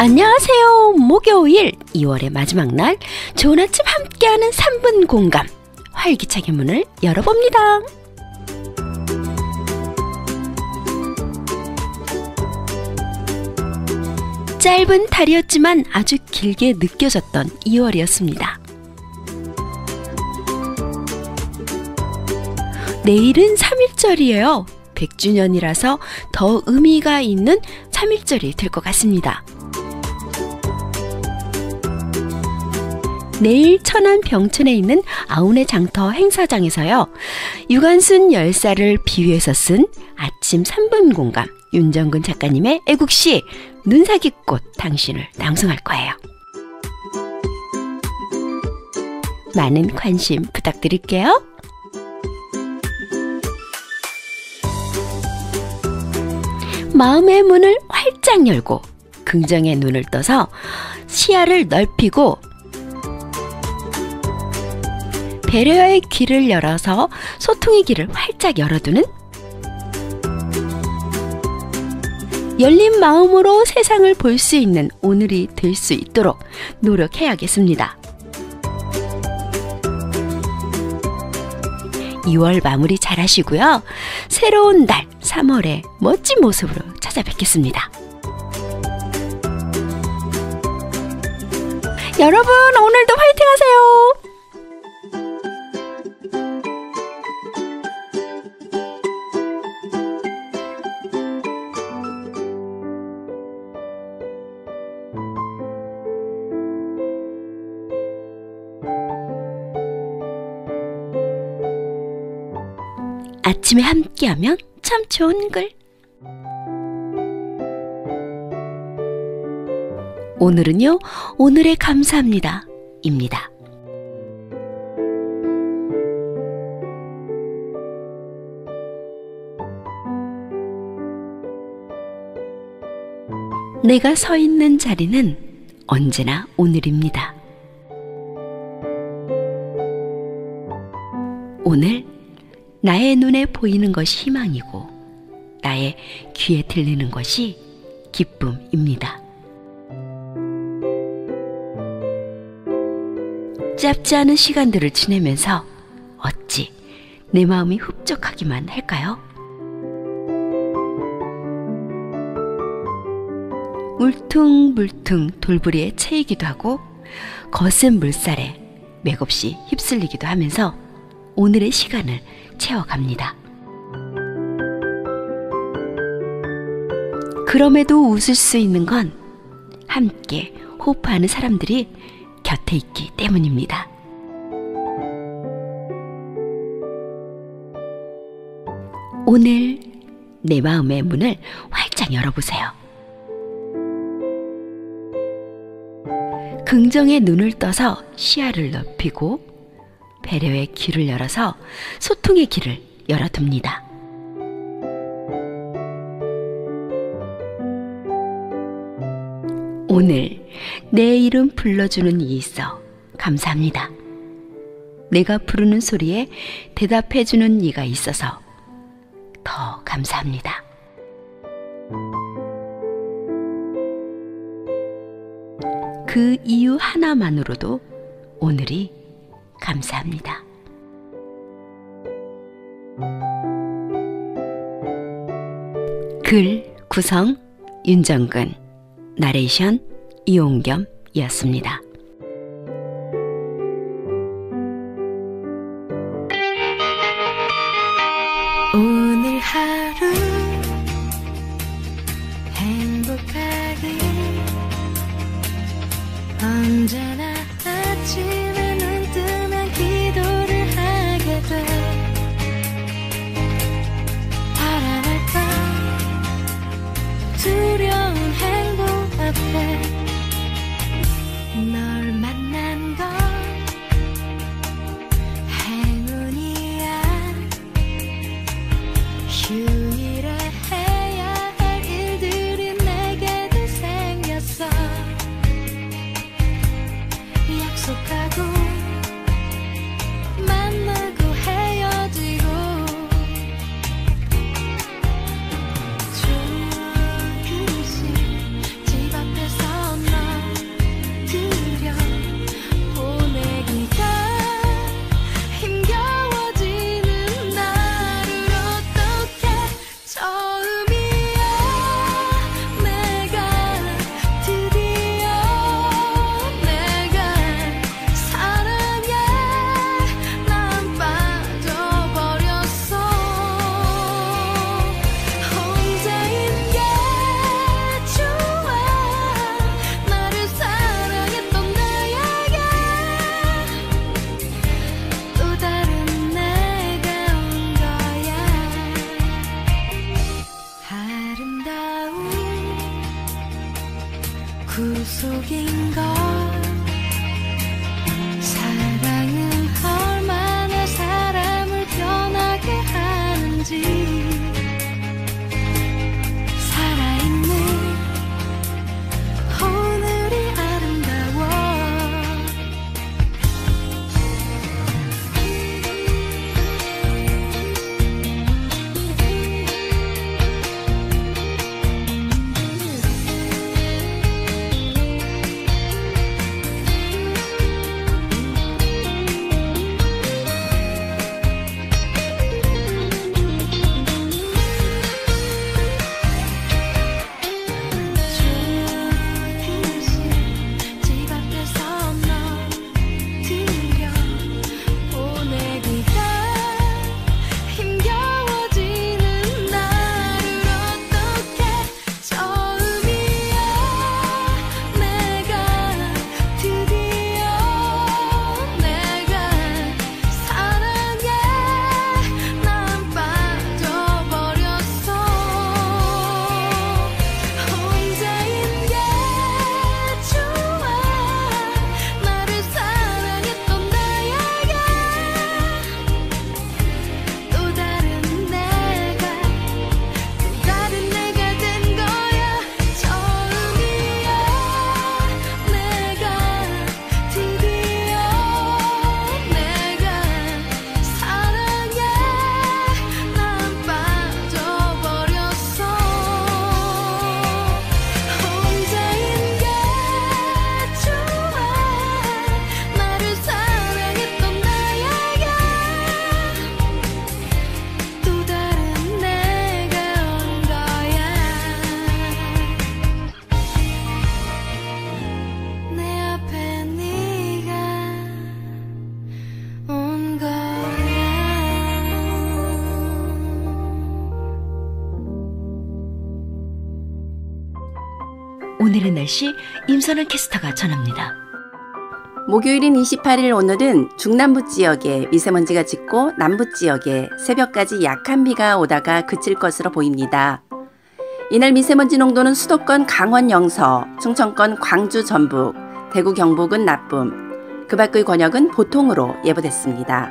안녕하세요. 목요일 2월의 마지막 날 좋은 아침 함께하는 3분 공감 활기차게 문을 열어봅니다. 짧은 달이었지만 아주 길게 느껴졌던 2월이었습니다. 내일은 3일절이에요. 100주년이라서 더 의미가 있는 3일절이 될 것 같습니다. 내일 천안 병천에 있는 아운의 장터 행사장에서요. 유관순 열사를 비유해서 쓴 아침 3분 공감 윤정근 작가님의 애국시 눈사기꽃 당신을 낭송할 거예요. 많은 관심 부탁드릴게요. 마음의 문을 활짝 열고 긍정의 눈을 떠서 시야를 넓히고 배려의 길을 열어서 소통의 길을 활짝 열어두는 열린 마음으로 세상을 볼 수 있는 오늘이 될 수 있도록 노력해야겠습니다. 2월 마무리 잘 하시고요. 새로운 달 3월에 멋진 모습으로 찾아뵙겠습니다. 여러분, 오늘도 화이팅 하세요! 아침에 함께하면 참 좋은 글. 오늘은요, 오늘의 감사합니다. 입니다. 내가 서 있는 자리는 언제나 오늘입니다. 오늘 나의 눈에 보이는 것이 희망이고 나의 귀에 들리는 것이 기쁨입니다. 짧지 않은 시간들을 지내면서 어찌 내 마음이 흡족하기만 할까요? 울퉁불퉁 돌부리에 채이기도 하고 거센 물살에 맥없이 휩쓸리기도 하면서 오늘의 시간을 채워갑니다. 그럼에도 웃을 수 있는 건 함께 호흡하는 사람들이 곁에 있기 때문입니다. 오늘 내 마음의 문을 활짝 열어보세요. 긍정의 눈을 떠서 시야를 넓히고 배려의 길을 열어서 소통의 길을 열어둡니다. 오늘 내 이름 불러주는 이 있어 감사합니다. 내가 부르는 소리에 대답해주는 이가 있어서 더 감사합니다. 그 이유 하나만으로도 오늘이 감사합니다. 글 구성 윤정근 나레이션 이용겸이었습니다. 오늘 하루 행복하게 언제나 아침 앞 오늘의 날씨 임선한 캐스터가 전합니다. 목요일인 28일 오늘은 중남부 지역에 미세먼지가 짙고 남부 지역에 새벽까지 약한 비가 오다가 그칠 것으로 보입니다. 이날 미세먼지 농도는 수도권 강원 영서, 충청권 광주 전북, 대구 경북은 나쁨, 그 밖의 권역은 보통으로 예보됐습니다.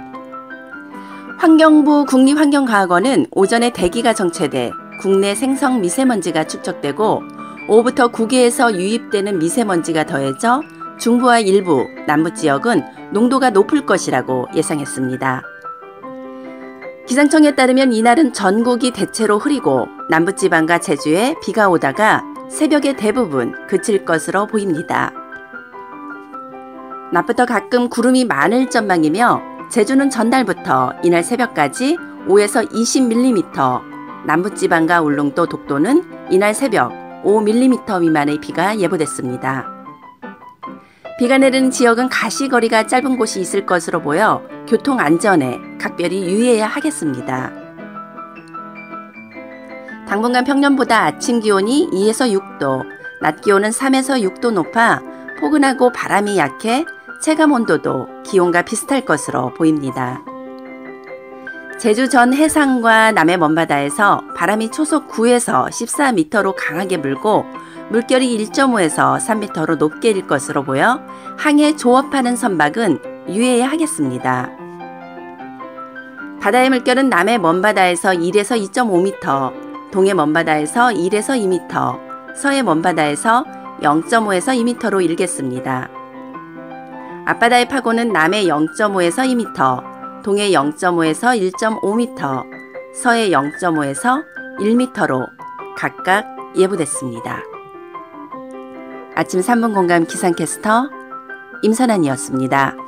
환경부 국립환경과학원은 오전에 대기가 정체돼 국내 생성 미세먼지가 축적되고 오후부터 국외에서 유입되는 미세먼지가 더해져 중부와 일부, 남부 지역은 농도가 높을 것이라고 예상했습니다. 기상청에 따르면 이날은 전국이 대체로 흐리고 남부지방과 제주에 비가 오다가 새벽에 대부분 그칠 것으로 보입니다. 낮부터 가끔 구름이 많을 전망이며 제주는 전날부터 이날 새벽까지 5에서 20mm, 남부지방과 울릉도 독도는 이날 새벽 5mm 미만의 비가 예보됐습니다. 비가 내리는 지역은 가시거리가 짧은 곳이 있을 것으로 보여 교통 안전에 각별히 유의해야 하겠습니다. 당분간 평년보다 아침 기온이 2에서 6도, 낮 기온은 3에서 6도 높아 포근하고 바람이 약해 체감 온도도 기온과 비슷할 것으로 보입니다. 제주 전 해상과 남해 먼바다에서 바람이 초속 9에서 14m로 강하게 불고 물결이 1.5에서 3m로 높게 일 것으로 보여 항해 조업하는 선박은 유의해야 하겠습니다. 바다의 물결은 남해 먼바다에서 1에서 2.5m, 동해 먼바다에서 1에서 2m, 서해 먼바다에서 0.5에서 2m로 일겠습니다. 앞바다의 파고는 남해 0.5에서 2m, 동해 0.5에서 1.5m, 서해 0.5에서 1m로 각각 예보됐습니다. 아침 3분 공감 기상캐스터 임선환이었습니다.